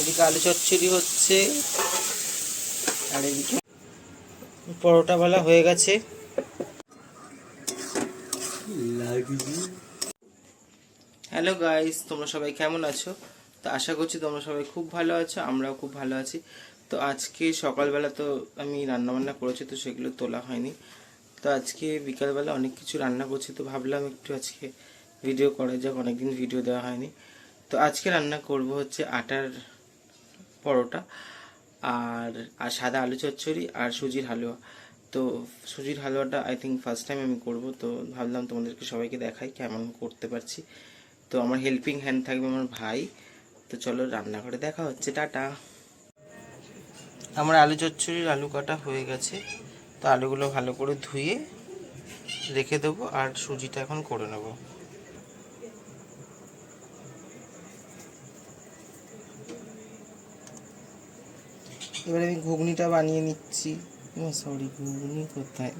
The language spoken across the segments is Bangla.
এদিকে আলু চচ্চড়ি হচ্ছে। আর এদিকে পরোটা বেলা হয়ে গেছে। হ্যালো গাইস তোমরা সবাই কেমন আছো? তো আশা করছি তোমরা সবাই খুব ভালো আছো আমরাও খুব ভালো আছি। তো আজকে সকালবেলা তো আমি রান্নাবান্না করেছি তো সেগুলো তোলা হয়নি। তো আজকে বিকালবেলা অনেক কিছু রান্না করছি তো ভাবলাম একটু আজকে ভিডিও করা যাক অনেকদিন ভিডিও দেওয়া হয়নি। তো আজকে রান্না করব হচ্ছে আটার পরোটা আর আর সাদা আলু চচ্চড়ি আর সুজির হালুয়া। তো সুজির হালুয়াটা আই থিঙ্ক ফার্স্ট টাইম আমি করব, তো ভাবলাম তোমাদেরকে সবাইকে দেখাই কেমন করতে পারছি। তো আমার হেল্পিং হ্যান্ড থাকবে আমার ভাই। তো চলো রান্নাঘরে দেখা হচ্ছে, টাটা। আমার আলু চচ্চড়ির আলু কাটা হয়ে গেছে। তো আলুগুলো ভালো করে ধুয়ে রেখে দেবো আর সুজিটা এখন করে নেব। এবারে আমি ঘুগনিটা বানিয়ে নিচ্ছি। সরি ঘুগনি কোথায়?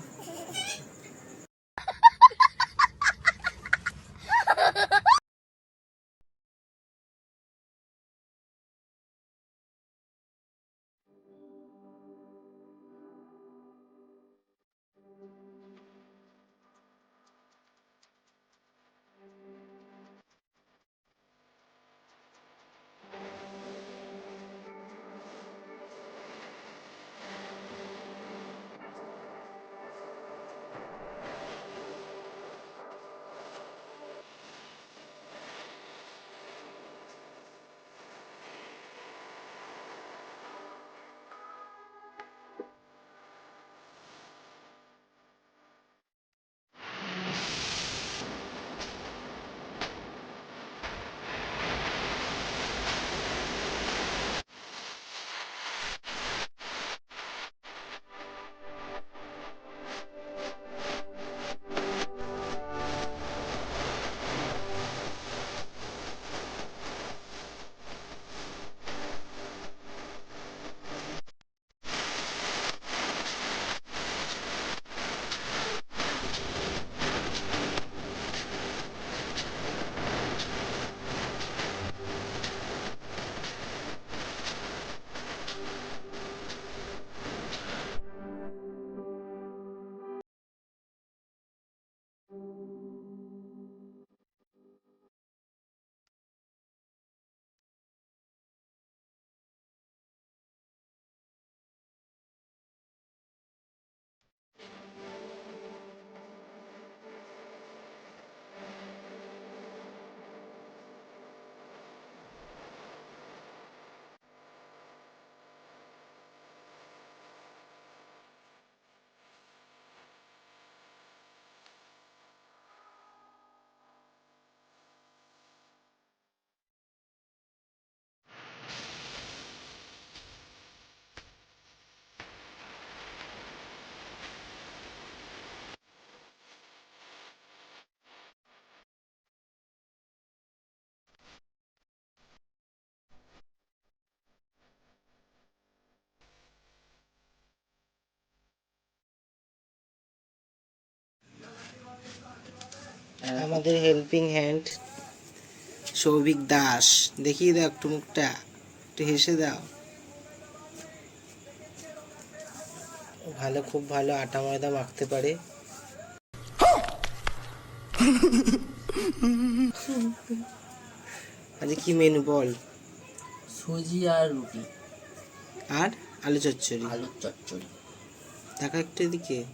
আমাদের হেল্পিং হ্যান্ড সৌভিক দাস। দেখিয়ে দাও একটু মুখটা একটু হেসে দাও। ভালো খুব ভালো আটা ময়দা মাখতে পারে। আজকে কি মেনু বল? সুজি আর রুটি। আর? আলু চচ্চড়ি। আলু চচ্চড়ি। দেখা একটু এদিকে।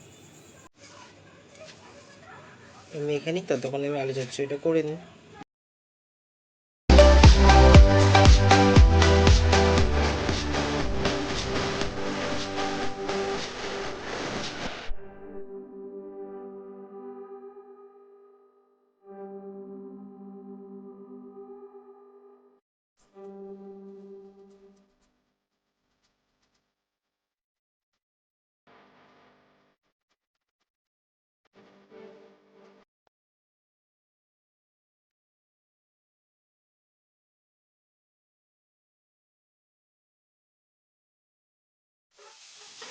আমি এখানেই ততক্ষণ আমি আলু চচ্চড়িটা করে নিই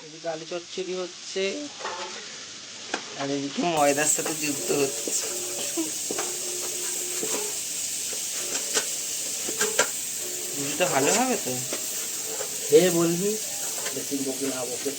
এদিকে আলু চচ্চড়ি হচ্ছে, আর এদিকে ময়দার সাথে যুক্ত হচ্ছে। ভালো হবে তো? হে বলবি। বেশি বকি না বকে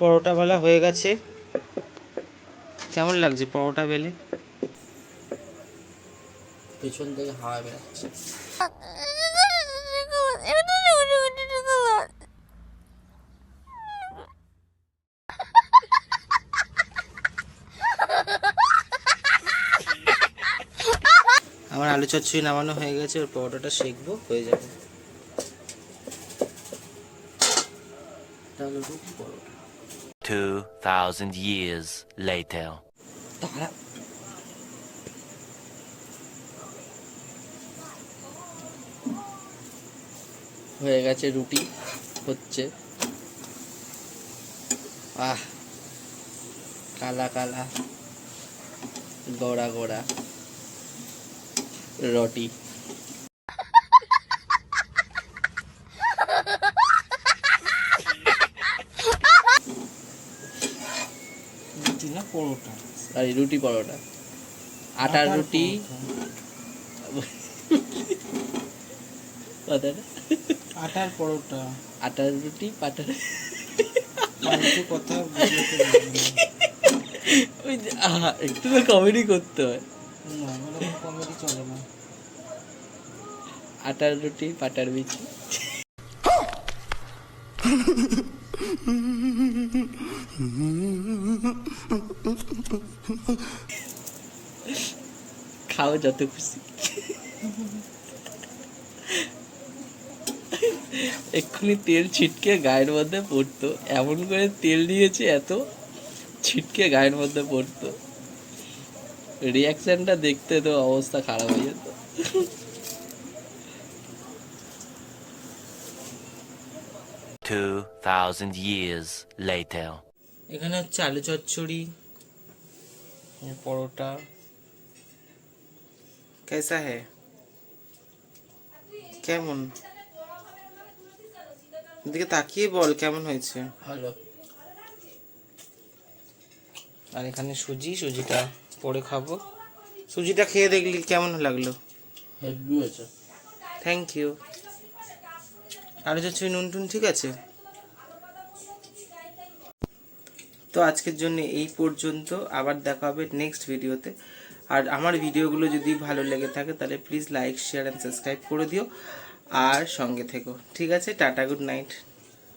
পরোটা বেলা হয়ে গেছে। কেমন লাগছে পরোটা বেলে? পেছন থেকে হাওয়া বেরোচ্ছে। আমার আলু চচ্চড়ি নামানো হয়ে গেছে ওর পরোটাটা সেকবো হয়ে যাবে। তাহলে রুটি পরোটা। 2,000 years later. তারা হয়ে গেছে রুটি হচ্ছে আহ কালা কালা গোড়া গোড়া রুটি রুটি না পরোটা? সরি রুটি পরোটা। আটার রুটি। আটার পরোটা। আটার রুটি পাটার কথা ওই একটু তো কমেডি করতে হয়। কমেডি চলে না। আটার রুটি পাটার বিচি। খাও যত খুশি। এক্ষুনি তেল ছিটকে গায়ের মধ্যে পড়তো। এমন করে তেল দিয়েছে এত, ছিটকে গায়ের মধ্যে পড়তো। রিয়াকশনটা দেখতে তো অবস্থা খারাপ হয়ে যেত। Two thousand years later. এখানে হচ্ছে আলু চচ্চড়ি পরোটা। কেসা হে? কেমন? দিকে তাকিয়ে বল কেমন হয়েছে? ভালো। আর এখানে সুজি সুজিটা পরে খাব। সুজিটা খেয়ে দেখলি কেমন লাগল? হেভি হয়েছে। থ্যাংক ইউ আলু হচ্ছে নুন টুন ঠিক আছে? তো আজকের জন্য এই পর্যন্ত। আবার দেখা হবে নেক্সট ভিডিওতে আর আমার ভিডিওগুলো যদি ভালো লেগে থাকে, তাহলে please like share and subscribe করে দিও। আর সঙ্গে থেকো। ঠিক আছে? Tata good night